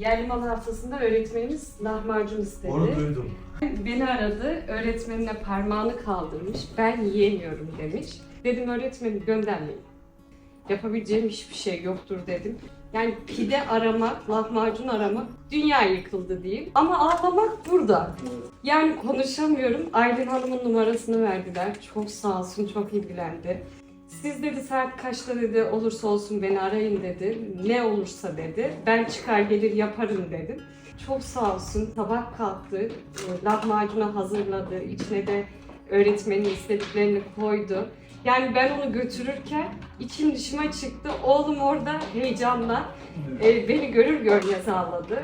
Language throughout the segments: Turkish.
Yerli mal haftasında öğretmenimiz lahmacun istedi. Onu duydum. Beni aradı, öğretmenine parmağını kaldırmış, ben yiyemiyorum demiş. Dedim öğretmenim göndermeyin. Yapabileceğim hiçbir şey yoktur dedim. Yani pide aramak, lahmacun aramak, dünya yıkıldı diyeyim. Ama ağlamak burada. Yani konuşamıyorum. Aylin Hanım'ın numarasını verdiler. Çok sağ olsun, çok ilgilendi. Siz dedi saat kaçta dedi olursa olsun beni arayın dedi. Ne olursa dedi. Ben çıkar gelir yaparım dedim. Çok sağ olsun. Sabah kalktı. e, Lahmacunu hazırladı. İçine de öğretmenin istediklerini koydu. Yani ben onu götürürken içim dışıma çıktı. Oğlum orada heyecanla e, beni görür görmez ağladı.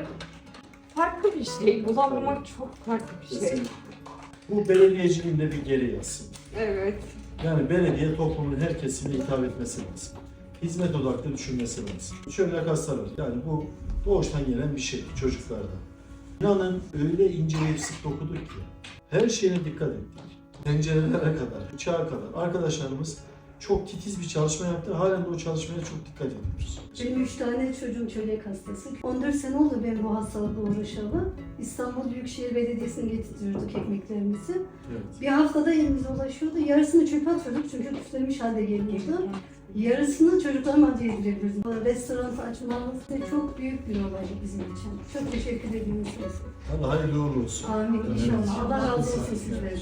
Farklı bir şey. Bulamamak çok farklı bir şey. Bu belediyeciliğin de bir gereği aslında. Evet. Yani belediye toplumun her kesimine hitap etmesi lazım. Hizmet odaklı düşünmesi lazım. Şöyle hastalar. Yani bu doğuştan gelen bir şey çocuklarda. İnanın öyle ince ve sık dokuduk ki her şeyine dikkat ettik. Pencerelere kadar, bıçağa kadar. Arkadaşlarımız çok titiz bir çalışma yaptı. Halen de o çalışmaya çok dikkat ediyoruz. Benim üç tane çocuğum çölyak hastası. 14 sene oldu ben bu hastalıkla uğraşalı. İstanbul Büyükşehir Belediyesi'ne getirtiyorduk ekmeklerimizi. Evet. Bir haftada elimize ulaşıyordu. Yarısını çöpe atıyorduk çünkü küflemiş halde geliyordu. Yarısını çocuklarıma yedirebilirdim. Restoran açmamız da çok büyük bir olaydı bizim için. Çok teşekkür ediyorum size. Hadi hayırlı uğurlu olsun. Amin Evet. inşallah. Allah razı olsun sizlerden.